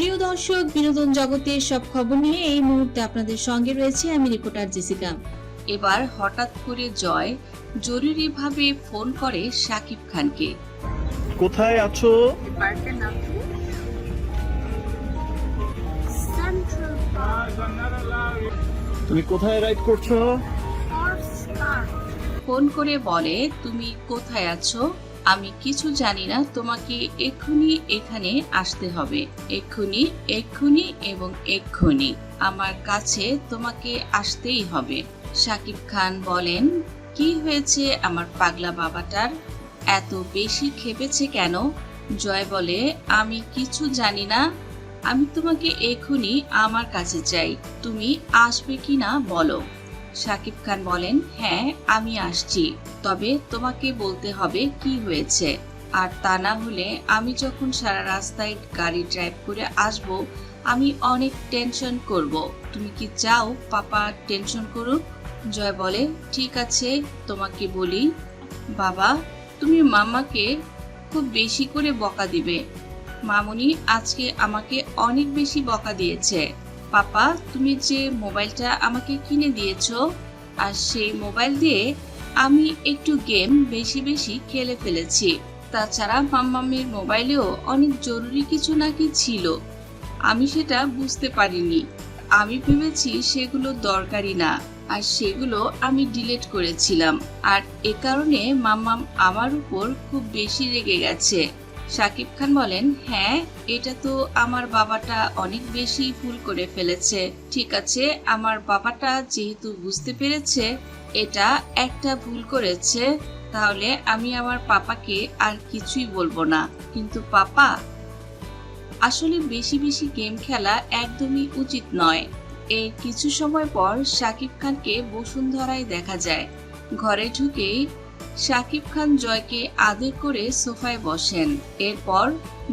প্রিয় দর্শক বিনোদন জগতের সব খবর নিয়ে এই মুহূর্তে আপনাদের সঙ্গে রয়েছে আমি রিপোর্টার জেসিকা। এবার হঠাৎ করে জয় জরুরিভাবে ফোন করে শাকিব খানকে। কোথায় আছো? তুমি কোথায় রাইড করছ? ফোন করে বলে তুমি কোথায় আছো? আমি কিছু জানি না, তোমাকে এক্ষুনি এখানে আসতে হবে। এক্ষুনি এক্ষুনি এবং এক্ষুনি। আমার কাছে তোমাকে আসতেই হবে। শাকিব খান বলেন, কি হয়েছে আমার পাগলা বাবাটার? এত বেশি খেপেছে কেন? জয় বলে, আমি কিছু জানি না। আমি তোমাকে এক্ষুনি আমার কাছে চাই। তুমি আসবে কি না বলো। শাকিব খান বলেন হ্যাঁ আমি আসছি। তবে তোমাকে বলতে হবে কি হয়েছে। আর তা না হলে আমি যখন সারা রাস্তায় গাড়ি ড্রাইভ করে আসব, আমি অনেক টেনশন করব। তুমি কি চাও পাপা টেনশন করুক? জয় বলে, ঠিক আছে, তোমাকে বলি। বাবা, তুমি মামাকে খুব বেশি করে বকা দিবে। মামুনি আজকে আমাকে অনেক বেশি বকা দিয়েছে। পাপা, তুমি যে মোবাইলটা আমাকে কিনে দিয়েছ আর সেই মোবাইল দিয়ে আমি একটু গেম বেশি বেশি খেলে ফেলেছি। তাছাড়া মাম্মামের মোবাইলেও অনেক জরুরি কিছু নাকি ছিল। আমি সেটা বুঝতে পারিনি। আমি ভেবেছি সেগুলো দরকারি না, আর সেগুলো আমি ডিলিট করেছিলাম। আর এ কারণে মাম্মাম আমার উপর খুব বেশি রেগে গেছে। শাকিব খান বলেন হ্যাঁ এটা তো আমার বাবাটা অনেক বেশি ভুল করে ফেলেছে। ঠিক আছে, আমার বাবাটা যেহেতু বুঝতে পেরেছে এটা একটা ভুল করেছে, তাহলে আমি আমার পাপাকে আর কিছুই বলব না। কিন্তু পাপা, আসলে বেশি বেশি গেম খেলা একদমই উচিত নয়। এর কিছু সময় পর শাকিব খানকে বসুন্ধরায় দেখা যায়। ঘরে ঢুকেই শাকিব খান জয়কে আদর করে সোফায় বসেন। এরপর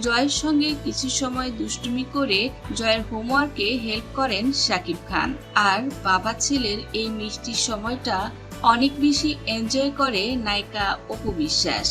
জয়ের সঙ্গে কিছু সময় দুষ্টুমি করে জয়ের হোমওয়ার্কে হেল্প করেন শাকিব খান। আর বাবা ছেলের এই মিষ্টি সময়টা অনেক বেশি এনজয় করে নায়িকা অপু বিশ্বাস।